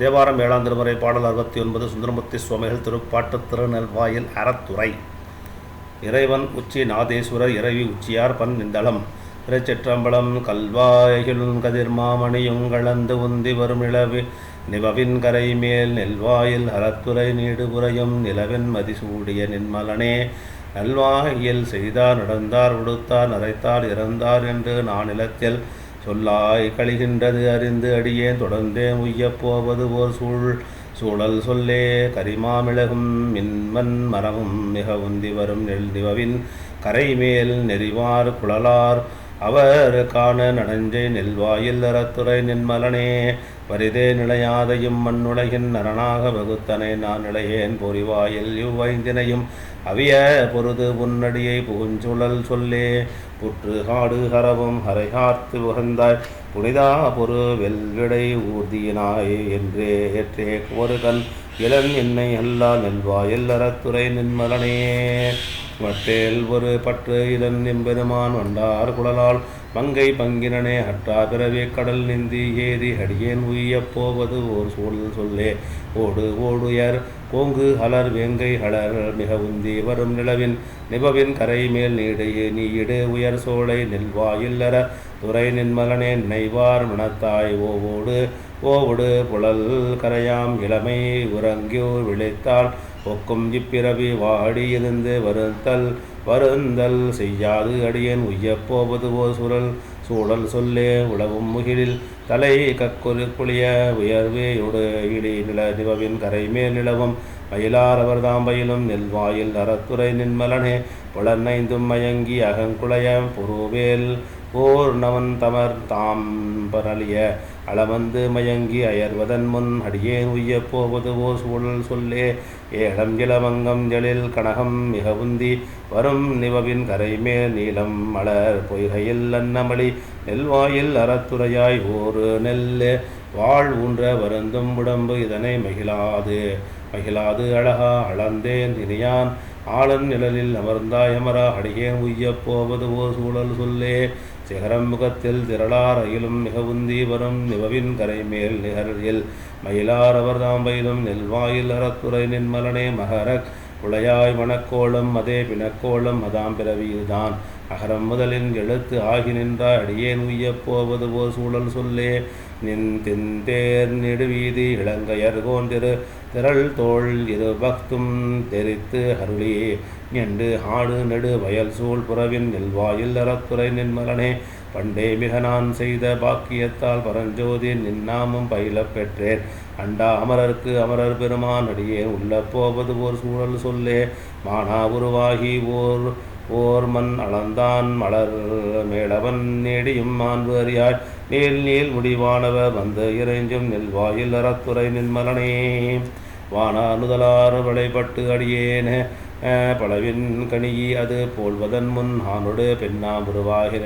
தேவாரம் ஏழாம் திருமுறை பாடல் அறுபத்தி ஒன்பது சுந்தரமூர்த்தி சுவாமிகள் திருப்பாட்டு திருநெல்வாயில் அறத்துறை. இறைவன் உச்சி நாதேஸ்வரர் இறைவி உச்சியார் பன் நிந்தளம் திருச்சிற்றம்பலம் கதிர்மாமணியும் கலந்து உந்தி வரும் இளவி நிபவின் கரை மேல் நெல்வாயில் அறத்துறை நீடுபுறையும் நிலவின் மதிசூடிய நின்மலனே. நல்வாயில் செய்தார் நடந்தார் உடுத்தார் நரைத்தார் இறந்தார் என்று நான் நிலத்தில் சொல்லாய் கழிகின்றது அறிந்து அடியேன். தொடர்ந்தே உய்யப் போவது ஓர் சூழ் சூழல் சொல்லே. கரிமாமிளகும் மின்மன் மரமும் மிக உந்தி வரும் நெல் நிவவின் கரைமேல் நெறிவார் குழலார். அவர் காண நடஞ்சை நெல்வாயில் அறத்துறை நின்மலனே வரிதே நிலையாதையும் மண்ணுலகின் நரனாக வகுத்தனை நான் நிலையேன் பொறிவாயில் இவ்வைந்தினையும். அவிய பொருது புன்னடியை புகுஞ்சுழல் சொல்லே புற்று காடு ஹரவும் ஹரையார்த்து உகந்தாய் புனிதா பொரு வெல்விடை ஊர்தியினாய் என்றே ஏற்றே ஒரு கண் இளன் என்னை அல்லா நெல்வாயில் அறத்துறை நின்மலனே. வட்டேல் ஒரு பற்று இதன் எம்பெருமான் வண்டார் குழலால். மங்கை பங்கினனே அற்றா பிறவி கடல் நிந்தி ஏறி அடியேன் உய்யப் போவது ஓர் சூழல் சொல்லே. ஓடு ஓடுயர் கோங்கு அலர் வேங்கை அலர் மிக உந்தி வரும் நிலவின் நிபவின் கரை மேல் நீடையே நீயிடு உயர் சோலை நெல்வாயில்லற துறை நின்மலனே நெய்வார் மனத்தாய் ஓவோடு ஓவுடு புழல் கரையாம் இளமை உறங்கியோர் விளைத்தால். ஒக்கும் இப்பிறவி வாடி இருந்து வருத்தல் வருந்தல் செய்யாது அடியேன் உய்யப்போவது ஓர் சுழல் சூழல் சொல்லே உழவும் முகிலில் தலை கக்குரு குளிய உயர்வேயோடு இடி நில நிலவின் கரைமேல் நிலவும். மயிலாரவர் அவர் தாம்பயிலும் நெல்வாயில் அறத்துறை நின்மலனே புலனைந்தும் மயங்கி அகங்குளைய புருவேல். ஓர் தமர் தாம் பரலிய அளவந்து மயங்கி அயர்வதன் முன் அடியேன் உய்யப் போவது ஓ சூழல் சொல்லே. ஏழம் இளமங்கம் எழில் கனகம் மிக உந்தி வரும் நிவவின் கரைமேல் நீளம் மலர் பொய்கையில் அன்னமளி. நெல்வாயில் அறத்துறையாய் ஓரு நெல் வாழ் ஊன்ற வருந்தும் உடம்பு இதனை மகிழாது. மகிழாது அழகா அளந்தேன் இனியான். ஆளன் நிழலில் அமர்ந்தாய் அமரா. அடியேன் உய்யப் போவது ஓ சூழல் சொல்லே. சிகரம் முகத்தில் திரளார் அயிலும் மிக உந்தி வரும் நிவவின் கரை மேல் நிகரில். மயிலாரவர் தாம்பயிலும் நெல்வாயில் அறத்துறை நின்மலனே மகரக். உளையாய் மணக்கோளம் அதே பிணக்கோளம் அதாம் பிறவியில்தான். அகரம் முதலின் எழுத்து ஆகி நின்றாய் அடியேன் உய்யப் போவது ஓர் சூழல் சொல்லே. நின் தின்தேர் நெடுவீதி இளங்கையர் கோந்திரு திரள் தோல் இரு பக்தும் தெரித்து அருளி. என்று ஆடு நெடு வயல் சூழ் புறவின் நெல்வாயில் அறத்துறை நின்மலனே. பண்டே மிக நான் செய்த பாக்கியத்தால் பரஞ்சோதி நின்னாமும் பயிலப் பெற்றேன் அண்டா அமரர்க்கு அமரர் பெருமான் அடியே உள்ள போவது ஓர் சூழல் சொல்லே. மானா உருவாகி ஓர் ஓர்மன் அளந்தான் மலர் மேளவன் நேடியும் மாண்பு அறியாய் நீள் நீள் முடிவானவ வந்து இறைஞ்சும் நெல்வாயில் அறத்துறை நின்மலனே வானானுதலாறு வழிபட்டு வளைபட்டு அடியேன பலவின் கணியி அது போல்வதன் முன் ஆனொடு பெண்ணாம் உருவாகி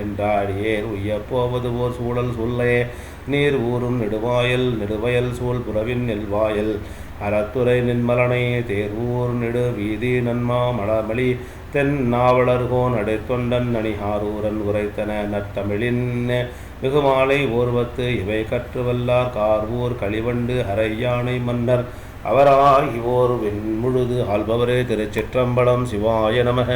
உய்யப் போவது ஓர் சூழல் சொல்லே. நீர் ஊறும் நெடுவாயல் நெடுவயல் சூழ் புறவின் நெல்வாயல் அறத்துறை நின்மலனை தேர்வூர் நெடு வீதி நன்மா மலமளி தென் நாவலர்கோன் அடைத்தொண்டன் நணிஹாரூரன் உரைத்தன நத்தமிழின் மிகுமாலை ஓர்வத்து இவை கற்றுவல்லார் கார்வூர் களிவண்டு அரையானை மன்னர் அவராய் ஓர் வெண்முழுது ஆள்பவரே திருச்சிற்றம்பலம் சிவாய நமக.